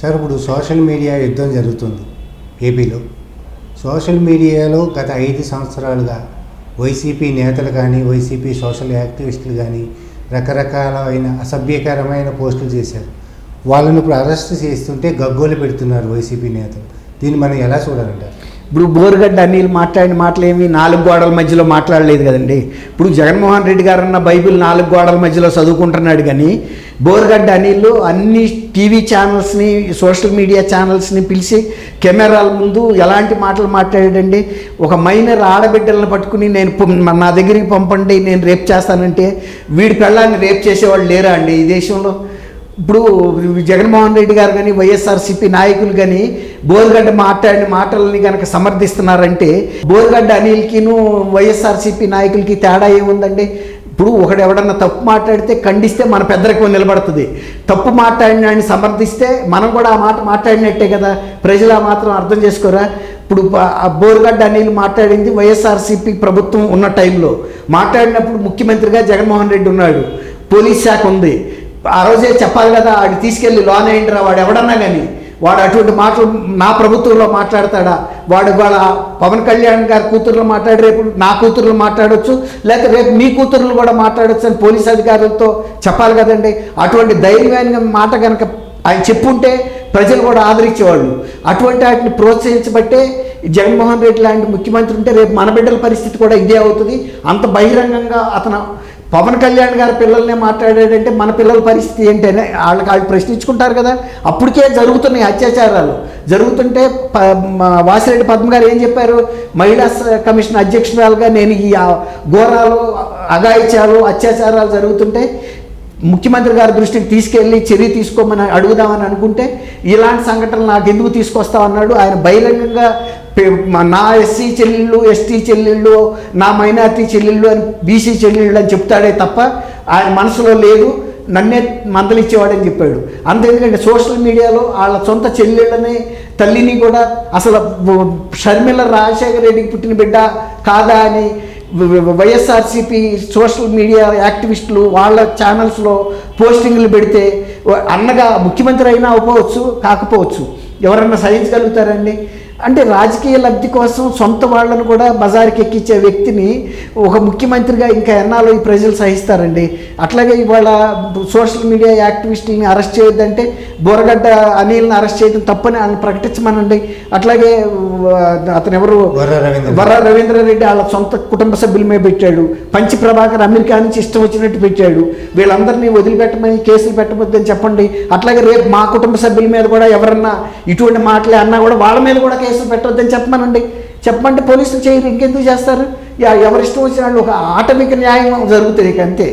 Sir ఇప్పుడు social media యుద్ధం జరుగుతుంది ఏపీలో. సోషల్ మీడియాలో గత ఐదు సంవత్సరాలుగా వైసీపీ నేతలు కానీ వైసీపీ సోషల్ యాక్టివిస్టులు కానీ రకరకాలైన అసభ్యకరమైన పోస్టులు చేశారు. వాళ్ళని ఇప్పుడు అరెస్ట్ చేస్తుంటే గగ్గోలు పెడుతున్నారు వైసీపీ నేతలు. దీన్ని మనం ఎలా చూడాలంటారు? ఇప్పుడు బోరుగడ్డ అనిల్ మాట్లాడిన మాటలు ఏమి నాలుగు గోడల మధ్యలో మాట్లాడలేదు కదండి. ఇప్పుడు జగన్మోహన్ రెడ్డి గారు అన్న బైబిల్ నాలుగు గోడల మధ్యలో చదువుకుంటున్నాడు కానీ బోరుగడ్డ అనిల్ అన్ని టీవీ ఛానల్స్ని సోషల్ మీడియా ఛానల్స్ని పిలిచి కెమెరాల ముందు ఎలాంటి మాటలు మాట్లాడాడండి? ఒక మైనర్ ఆడబిడ్డలను పట్టుకుని నేను నా దగ్గరికి పంపండి నేను రేప్ చేస్తానంటే వీడి పెళ్ళాన్ని రేప్ చేసేవాళ్ళు లేరా అండి ఈ దేశంలో? ఇప్పుడు జగన్మోహన్ రెడ్డి గారు కానీ వైఎస్ఆర్సీపీ నాయకులు కానీ బోరుగడ్డ మాట్లాడిన మాటలని కనుక సమర్థిస్తున్నారంటే బోరుగడ్డ అనిల్కిను వైఎస్ఆర్సీపీ నాయకులకి తేడా ఏముందండి? ఇప్పుడు ఒకడు ఎవడన్నా తప్పు మాట్లాడితే ఖండిస్తే మన పెద్దరికం నిలబడుతుంది. తప్పు మాట్లాడినని సమర్థిస్తే మనం కూడా ఆ మాట మాట్లాడినట్టే కదా? ప్రజలు ఆ మాత్రం అర్థం చేసుకోరా? ఇప్పుడు ఆ బోరుగడ్డ అనిల్ మాట్లాడింది వైఎస్ఆర్సీపీ ప్రభుత్వం ఉన్న టైంలో. మాట్లాడినప్పుడు ముఖ్యమంత్రిగా జగన్మోహన్ రెడ్డి ఉన్నాడు. పోలీస్ శాఖ ఉంది. ఆ రోజే చెప్పాలి కదా ఆడు తీసుకెళ్ళి లోన్ అయ్యిండ్రా వాడు ఎవడన్నా కానీ వాడు అటువంటి మాటలు నా ప్రభుత్వంలో మాట్లాడతాడా? వాడు వాళ్ళ పవన్ కళ్యాణ్ గారి కూతుర్లు మాట్లాడి రేపు నా కూతుర్లు మాట్లాడొచ్చు లేకపోతే రేపు మీ కూతుర్లు కూడా మాట్లాడొచ్చు అని పోలీస్ అధికారులతో చెప్పాలి కదండి. అటువంటి ధైర్యమైన మాట కనుక ఆయన చెప్పుంటే ప్రజలు కూడా ఆదరించేవాళ్ళు. అటువంటి వాటిని ప్రోత్సహించబట్టే జగన్మోహన్ రెడ్డి లాంటి ముఖ్యమంత్రి ఉంటే రేపు మన బిడ్డల పరిస్థితి కూడా ఇదే అవుతుంది. అంత బహిరంగంగా అతను పవన్ కళ్యాణ్ గారి పిల్లల్నే మాట్లాడాడంటే మన పిల్లల పరిస్థితి ఏంటనే వాళ్ళకి వాళ్ళు ప్రశ్నించుకుంటారు కదా. అప్పటికే జరుగుతున్నాయి అత్యాచారాలు. జరుగుతుంటే ప వాసిరెడ్డి పద్మ గారు ఏం చెప్పారు? మహిళా కమిషన్ అధ్యక్షురాలుగా నేను ఈ ఘోరాలు అఘాయిత్యాలు అత్యాచారాలు జరుగుతుంటే ముఖ్యమంత్రి గారి దృష్టికి తీసుకెళ్ళి చర్య తీసుకోమని అడుగుదామని అనుకుంటే ఇలాంటి సంఘటనలు నాకు ఎందుకు తీసుకొస్తామన్నాడు ఆయన బహిరంగంగా నా ఎస్సీ చెల్లెళ్ళు ఎస్టీ చెల్లెళ్ళు నా మైనార్టీ చెల్లెళ్ళు అని బీసీ చెల్లెళ్ళు అని చెప్తాడే తప్ప ఆయన మనసులో లేదు. నన్నే మందలిచ్చేవాడని చెప్పాడు. అంత ఎందుకంటే సోషల్ మీడియాలో వాళ్ళ సొంత చెల్లెళ్ళని తల్లిని కూడా అసలు షర్మిల రాజశేఖర రెడ్డికి పుట్టిన బిడ్డ కాదా అని వైఎస్ఆర్సీపీ సోషల్ మీడియా యాక్టివిస్టులు వాళ్ళ ఛానల్స్లో పోస్టింగ్లు పెడితే అన్నగా ముఖ్యమంత్రి అయినా అవ్వవచ్చు కాకపోవచ్చు. ఎవరన్నా సహించగలుగుతారండి అంటే రాజకీయ లబ్ధి కోసం సొంత వాళ్ళను కూడా బజార్కి ఎక్కించే వ్యక్తిని ఒక ముఖ్యమంత్రిగా ఇంకా ఎన్నాళ్ళు ఈ ప్రజలు సహిస్తారండి? అట్లాగే ఇవాళ సోషల్ మీడియా యాక్టివిస్టులని అరెస్ట్ చేయొద్దంటే బోరగడ్డ అనిల్ని అరెస్ట్ చేయడం తప్పని ఆయన ప్రకటించమనండి. అట్లాగే అతను ఎవరు వర్ర రవీంద్ర వర రవీంద్రారెడ్డి వాళ్ళ సొంత కుటుంబ సభ్యుల మీద పెట్టాడు. పంచి ప్రభాకర్ అమెరికా నుంచి ఇష్టం వచ్చినట్టు పెట్టాడు. వీళ్ళందరినీ వదిలిపెట్టమని కేసులు పెట్టవద్దని చెప్పండి. అట్లాగే రేపు మా కుటుంబ సభ్యుల మీద కూడా ఎవరన్నా ఇటువంటి మాటలే అన్నా కూడా వాళ్ళ మీద కూడా కేసులు పెట్టవద్దని చెప్పమనండి. చెప్పమంటే పోలీసులు చేయరు ఇంకెందుకు చేస్తారు? ఎవరి ఇష్టం వచ్చిన వాళ్ళు ఒక ఆటవిక న్యాయం జరుగుతుంది ఇక అంతే.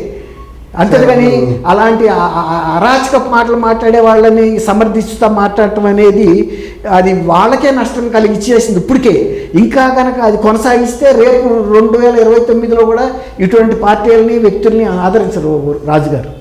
అంతేగాని అలాంటి అరాచక మాటలు మాట్లాడే వాళ్ళని సమర్థిస్తూ మాట్లాడటం అనేది అది వాళ్ళకే నష్టం కలిగించేసింది ఇప్పటికే. ఇంకా కనుక అది కొనసాగిస్తే రేపు రెండు వేల ఇరవై తొమ్మిదిలో కూడా ఇటువంటి పార్టీలని వ్యక్తుల్ని ఆదరించరు రాజుగారు.